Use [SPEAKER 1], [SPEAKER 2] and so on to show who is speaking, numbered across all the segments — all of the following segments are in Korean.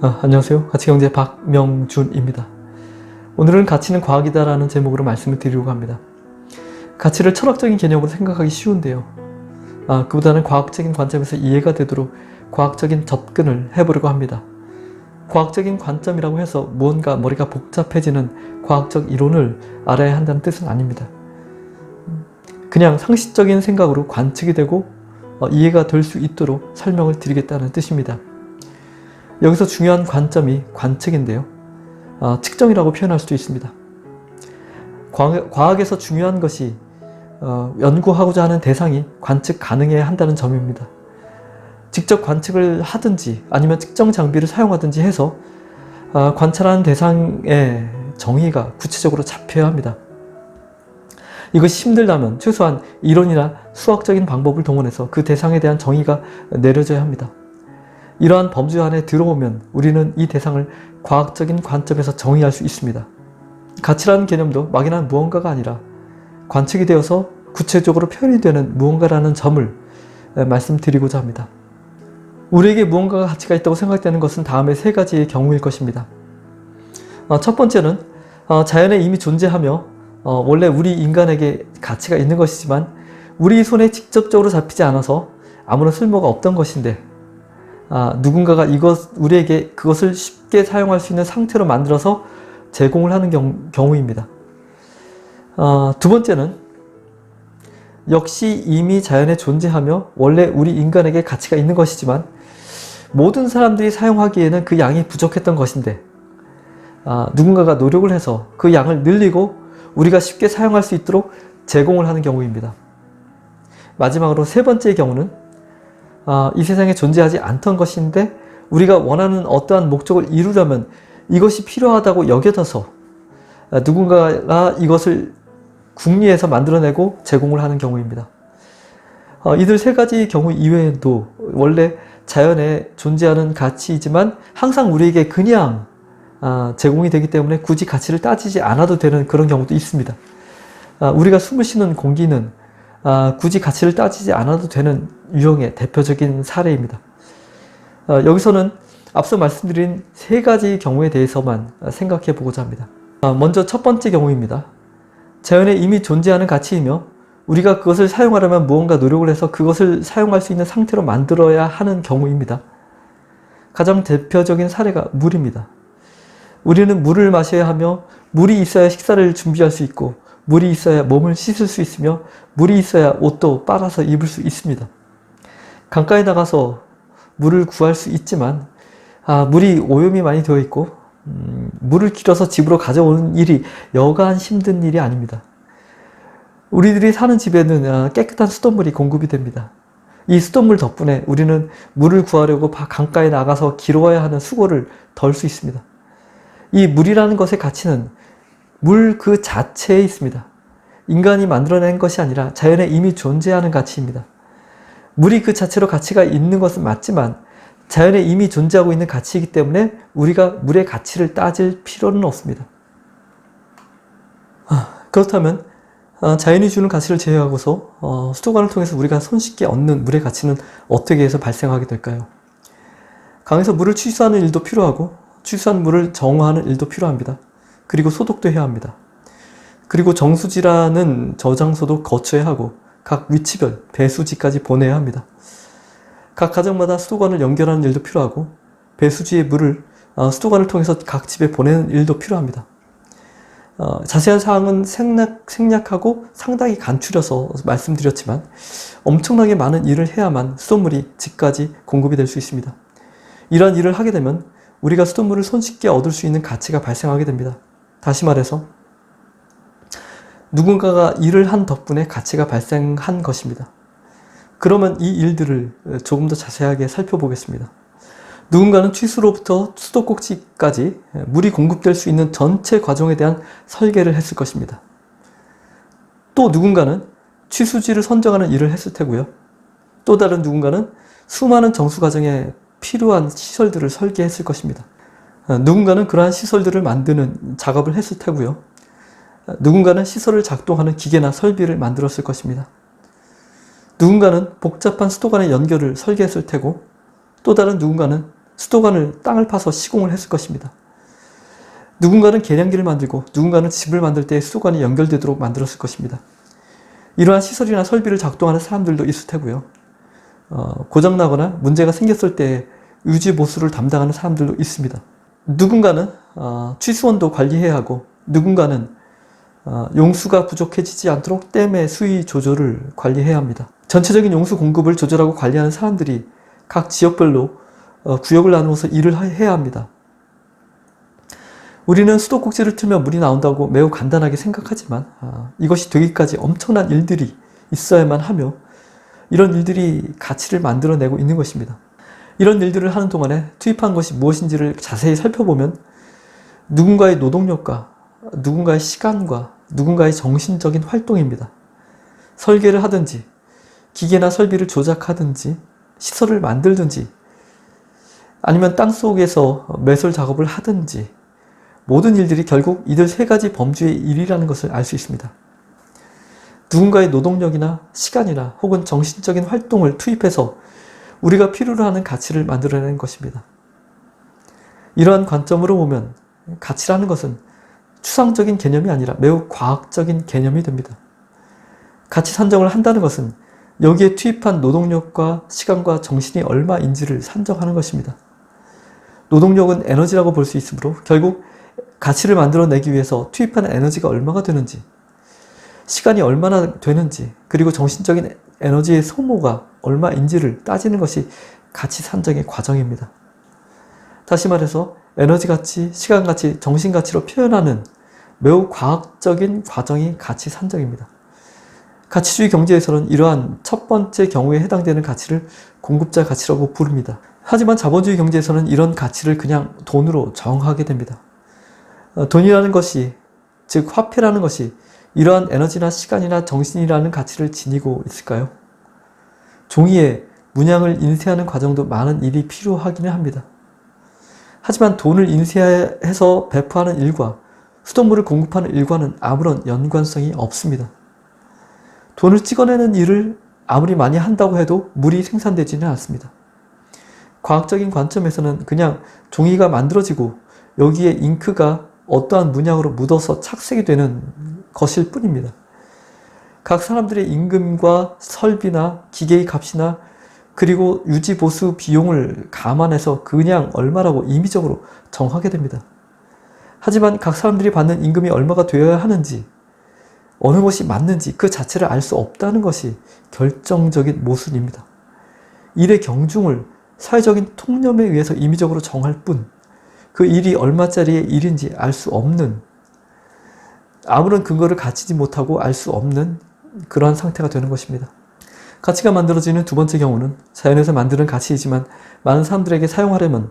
[SPEAKER 1] 아, 안녕하세요. 가치경제 박명준입니다. 오늘은 가치는 과학이다라는 제목으로 말씀을 드리려고 합니다. 가치를 철학적인 개념으로 생각하기 쉬운데요. 아, 그보다는 과학적인 관점에서 이해가 되도록 과학적인 접근을 해보려고 합니다. 과학적인 관점이라고 해서 무언가 머리가 복잡해지는 과학적 이론을 알아야 한다는 뜻은 아닙니다. 그냥 상식적인 생각으로 관측이 되고 어, 이해가 될 수 있도록 설명을 드리겠다는 뜻입니다. 여기서 중요한 관점이 관측인데요. 어, 측정이라고 표현할 수도 있습니다. 과학, 과학에서 중요한 것이 어, 연구하고자 하는 대상이 관측 가능해야 한다는 점입니다. 직접 관측을 하든지 아니면 측정 장비를 사용하든지 해서 어, 관찰하는 대상의 정의가 구체적으로 잡혀야 합니다. 이것이 힘들다면 최소한 이론이나 수학적인 방법을 동원해서 그 대상에 대한 정의가 내려져야 합니다. 이러한 범주 안에 들어오면 우리는 이 대상을 과학적인 관점에서 정의할 수 있습니다. 가치라는 개념도 막연한 무언가가 아니라 관측이 되어서 구체적으로 표현이 되는 무언가라는 점을 말씀드리고자 합니다. 우리에게 무언가가 가치가 있다고 생각되는 것은 다음의 세 가지의 경우일 것입니다. 어, 첫 번째는 어, 자연에 이미 존재하며 어, 원래 우리 인간에게 가치가 있는 것이지만 우리 손에 직접적으로 잡히지 않아서 아무런 쓸모가 없던 것인데 아, 누군가가 이것 우리에게 그것을 쉽게 사용할 수 있는 상태로 만들어서 제공을 하는 경, 경우입니다. 어, 두 번째는 역시 이미 자연에 존재하며 원래 우리 인간에게 가치가 있는 것이지만 모든 사람들이 사용하기에는 그 양이 부족했던 것인데 아, 누군가가 노력을 해서 그 양을 늘리고 우리가 쉽게 사용할 수 있도록 제공을 하는 경우입니다. 마지막으로 세 번째의 경우는 아, 이 세상에 존재하지 않던 것인데 우리가 원하는 어떠한 목적을 이루려면 이것이 필요하다고 여겨져서 아, 누군가가 이것을 궁리해서 만들어내고 제공을 하는 경우입니다. 어, 이들 세 가지 경우 이외에도 원래 자연에 존재하는 가치이지만 항상 우리에게 그냥 아, 제공이 되기 때문에 굳이 가치를 따지지 않아도 되는 그런 경우도 있습니다. 아, 우리가 숨을 쉬는 공기는 아, 굳이 가치를 따지지 않아도 되는 유형의 대표적인 사례입니다. 여기서는 앞서 말씀드린 세 가지 경우에 대해서만 생각해 보고자 합니다. 먼저 첫 번째 경우입니다. 자연에 이미 존재하는 가치이며 우리가 그것을 사용하려면 무언가 노력을 해서 그것을 사용할 수 있는 상태로 만들어야 하는 경우입니다. 가장 대표적인 사례가 물입니다. 우리는 물을 마셔야 하며 물이 있어야 식사를 준비할 수 있고 물이 있어야 몸을 씻을 수 있으며 물이 있어야 옷도 빨아서 입을 수 있습니다. 강가에 나가서 물을 구할 수 있지만 아, 물이 오염이 많이 되어 있고 음, 물을 길어서 집으로 가져오는 일이 여간 힘든 일이 아닙니다. 우리들이 사는 집에는 아, 깨끗한 수돗물이 공급이 됩니다. 이 수돗물 덕분에 우리는 물을 구하려고 강가에 나가서 길어야 하는 수고를 덜 수 있습니다. 이 물이라는 것의 가치는 물 그 자체에 있습니다. 인간이 만들어낸 것이 아니라 자연에 이미 존재하는 가치입니다. 물이 그 자체로 가치가 있는 것은 맞지만 자연에 이미 존재하고 있는 가치이기 때문에 우리가 물의 가치를 따질 필요는 없습니다. 아, 그렇다면 어, 자연이 주는 가치를 제외하고서 어, 수도관을 통해서 우리가 손쉽게 얻는 물의 가치는 어떻게 해서 발생하게 될까요? 강에서 물을 취수하는 일도 필요하고 취수한 물을 정화하는 일도 필요합니다. 그리고 소독도 해야 합니다. 그리고 정수지라는 저장소도 거쳐야 하고 각 위치별 배수지까지 보내야 합니다. 각 가정마다 수도관을 연결하는 일도 필요하고 배수지의 물을 어, 수도관을 통해서 각 집에 보내는 일도 필요합니다. 어, 자세한 사항은 생략, 생략하고 상당히 간추려서 말씀드렸지만 엄청나게 많은 일을 해야만 수돗물이 집까지 공급이 될 수 있습니다. 이러한 일을 하게 되면 우리가 수돗물을 손쉽게 얻을 수 있는 가치가 발생하게 됩니다. 다시 말해서 누군가가 일을 한 덕분에 가치가 발생한 것입니다. 그러면 이 일들을 조금 더 자세하게 살펴보겠습니다. 누군가는 취수로부터 수도꼭지까지 물이 공급될 수 있는 전체 과정에 대한 설계를 했을 것입니다. 또 누군가는 취수지를 선정하는 일을 했을 테고요. 또 다른 누군가는 수많은 정수 과정에 필요한 시설들을 설계했을 것입니다. 누군가는 그러한 시설들을 만드는 작업을 했을 테고요. 누군가는 시설을 작동하는 기계나 설비를 만들었을 것입니다. 누군가는 복잡한 수도관의 연결을 설계했을 테고 또 다른 누군가는 수도관을 땅을 파서 시공을 했을 것입니다. 누군가는 계량기를 만들고 누군가는 집을 만들 때 수도관이 연결되도록 만들었을 것입니다. 이러한 시설이나 설비를 작동하는 사람들도 있을 테고요. 어, 고장나거나 문제가 생겼을 때 유지 보수를 담당하는 사람들도 있습니다. 누군가는 어, 취수원도 관리해야 하고 누군가는 어, 용수가 부족해지지 않도록 댐의 수위 조절을 관리해야 합니다. 전체적인 용수 공급을 조절하고 관리하는 사람들이 각 지역별로 어, 구역을 나누어서 일을 하- 해야 합니다. 우리는 수도꼭지를 틀면 물이 나온다고 매우 간단하게 생각하지만 아, 이것이 되기까지 엄청난 일들이 있어야만 하며 이런 일들이 가치를 만들어내고 있는 것입니다. 이런 일들을 하는 동안에 투입한 것이 무엇인지를 자세히 살펴보면 누군가의 노동력과 누군가의 시간과 누군가의 정신적인 활동입니다. 설계를 하든지 기계나 설비를 조작하든지 시설을 만들든지 아니면 땅 속에서 매설 작업을 하든지 모든 일들이 결국 이들 세 가지 범주의 일이라는 것을 알 수 있습니다. 누군가의 노동력이나 시간이나 혹은 정신적인 활동을 투입해서 우리가 필요로 하는 가치를 만들어내는 것입니다. 이러한 관점으로 보면 가치라는 것은 추상적인 개념이 아니라 매우 과학적인 개념이 됩니다. 가치 산정을 한다는 것은 여기에 투입한 노동력과 시간과 정신이 얼마인지를 산정하는 것입니다. 노동력은 에너지라고 볼 수 있으므로 결국 가치를 만들어내기 위해서 투입하는 에너지가 얼마가 되는지, 시간이 얼마나 되는지, 그리고 정신적인 에너지의 소모가 얼마인지를 따지는 것이 가치 산정의 과정입니다. 다시 말해서 에너지 가치, 시간 가치, 정신 가치로 표현하는 매우 과학적인 과정이 가치 산정입니다. 가치주의 경제에서는 이러한 첫 번째 경우에 해당되는 가치를 공급자 가치라고 부릅니다. 하지만 자본주의 경제에서는 이런 가치를 그냥 돈으로 정하게 됩니다. 어, 돈이라는 것이, 즉 화폐라는 것이 이러한 에너지나 시간이나 정신이라는 가치를 지니고 있을까요? 종이에 문양을 인쇄하는 과정도 많은 일이 필요하기는 합니다. 하지만 돈을 인쇄해서 배포하는 일과 수돗물을 공급하는 일과는 아무런 연관성이 없습니다. 돈을 찍어내는 일을 아무리 많이 한다고 해도 물이 생산되지는 않습니다. 과학적인 관점에서는 그냥 종이가 만들어지고 여기에 잉크가 어떠한 문양으로 묻어서 착색이 되는 것일 뿐입니다. 각 사람들의 임금과 설비나 기계의 값이나 그리고 유지 보수 비용을 감안해서 그냥 얼마라고 임의적으로 정하게 됩니다. 하지만 각 사람들이 받는 임금이 얼마가 되어야 하는지 어느 것이 맞는지 그 자체를 알 수 없다는 것이 결정적인 모순입니다. 일의 경중을 사회적인 통념에 의해서 임의적으로 정할 뿐, 그 일이 얼마짜리의 일인지 알 수 없는, 아무런 근거를 갖추지 못하고 알 수 없는 그러한 상태가 되는 것입니다. 가치가 만들어지는 두 번째 경우는 자연에서 만드는 가치이지만 많은 사람들에게 사용하려면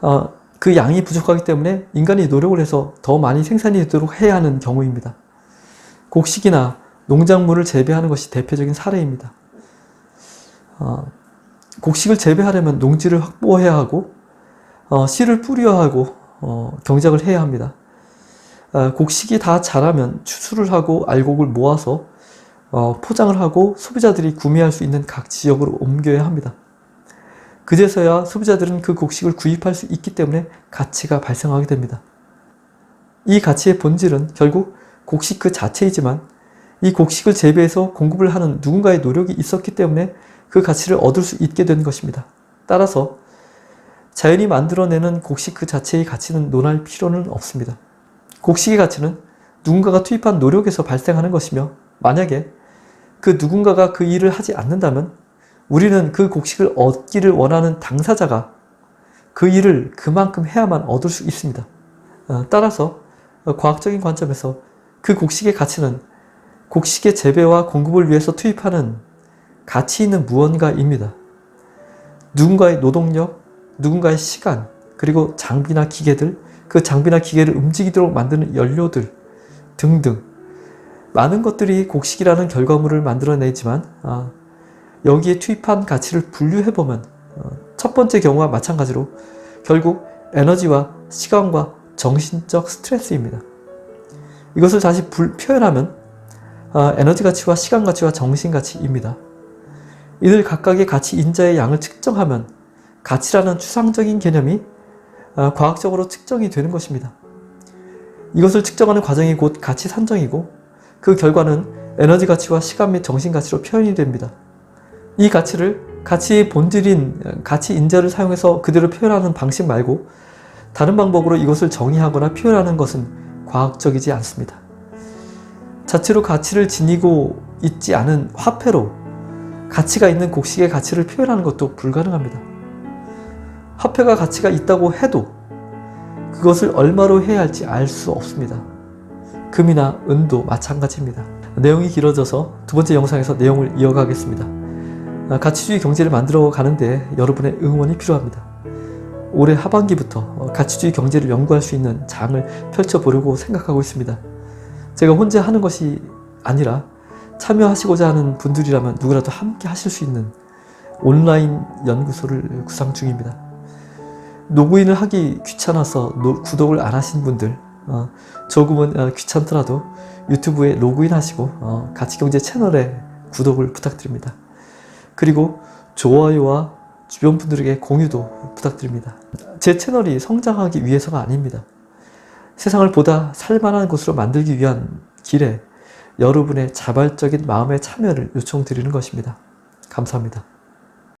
[SPEAKER 1] 어, 그 양이 부족하기 때문에 인간이 노력을 해서 더 많이 생산이 되도록 해야 하는 경우입니다. 곡식이나 농작물을 재배하는 것이 대표적인 사례입니다. 어, 곡식을 재배하려면 농지를 확보해야 하고 어, 씨를 뿌려야 하고 어, 경작을 해야 합니다. 어, 곡식이 다 자라면 추수를 하고 알곡을 모아서 어, 포장을 하고 소비자들이 구매할 수 있는 각 지역으로 옮겨야 합니다. 그제서야 소비자들은 그 곡식을 구입할 수 있기 때문에 가치가 발생하게 됩니다. 이 가치의 본질은 결국 곡식 그 자체이지만 이 곡식을 재배해서 공급을 하는 누군가의 노력이 있었기 때문에 그 가치를 얻을 수 있게 된 것입니다. 따라서 자연이 만들어내는 곡식 그 자체의 가치는 논할 필요는 없습니다. 곡식의 가치는 누군가가 투입한 노력에서 발생하는 것이며 만약에 그 누군가가 그 일을 하지 않는다면 우리는 그 곡식을 얻기를 원하는 당사자가 그 일을 그만큼 해야만 얻을 수 있습니다. 어, 따라서 어, 과학적인 관점에서 그 곡식의 가치는 곡식의 재배와 공급을 위해서 투입하는 가치 있는 무언가입니다. 누군가의 노동력, 누군가의 시간, 그리고 장비나 기계들, 그 장비나 기계를 움직이도록 만드는 연료들 등등 많은 것들이 곡식이라는 결과물을 만들어내지만 아, 여기에 투입한 가치를 분류해보면 어, 첫 번째 경우와 마찬가지로 결국 에너지와 시간과 정신적 스트레스입니다. 이것을 다시 불, 표현하면 아, 에너지 가치와 시간 가치와 정신 가치입니다. 이들 각각의 가치 인자의 양을 측정하면 가치라는 추상적인 개념이 아, 과학적으로 측정이 되는 것입니다. 이것을 측정하는 과정이 곧 가치 산정이고 그 결과는 에너지 가치와 시간 및 정신 가치로 표현이 됩니다. 이 가치를 가치의 본질인 가치 인자를 사용해서 그대로 표현하는 방식 말고 다른 방법으로 이것을 정의하거나 표현하는 것은 과학적이지 않습니다. 자체로 가치를 지니고 있지 않은 화폐로 가치가 있는 곡식의 가치를 표현하는 것도 불가능합니다. 화폐가 가치가 있다고 해도 그것을 얼마로 해야 할지 알 수 없습니다. 금이나 은도 마찬가지입니다. 내용이 길어져서 두 번째 영상에서 내용을 이어가겠습니다. 아, 가치주의 경제를 만들어 가는데 여러분의 응원이 필요합니다. 올해 하반기부터 어, 가치주의 경제를 연구할 수 있는 장을 펼쳐보려고 생각하고 있습니다. 제가 혼자 하는 것이 아니라 참여하시고자 하는 분들이라면 누구라도 함께 하실 수 있는 온라인 연구소를 구상 중입니다. 로그인을 하기 귀찮아서 노- 구독을 안 하신 분들 어, 조금은 어, 귀찮더라도 유튜브에 로그인 하시고 어, 가치경제 채널에 구독을 부탁드립니다. 그리고 좋아요와 주변 분들에게 공유도 부탁드립니다. 제 채널이 성장하기 위해서가 아닙니다. 세상을 보다 살만한 곳으로 만들기 위한 길에 여러분의 자발적인 마음의 참여를 요청드리는 것입니다. 감사합니다.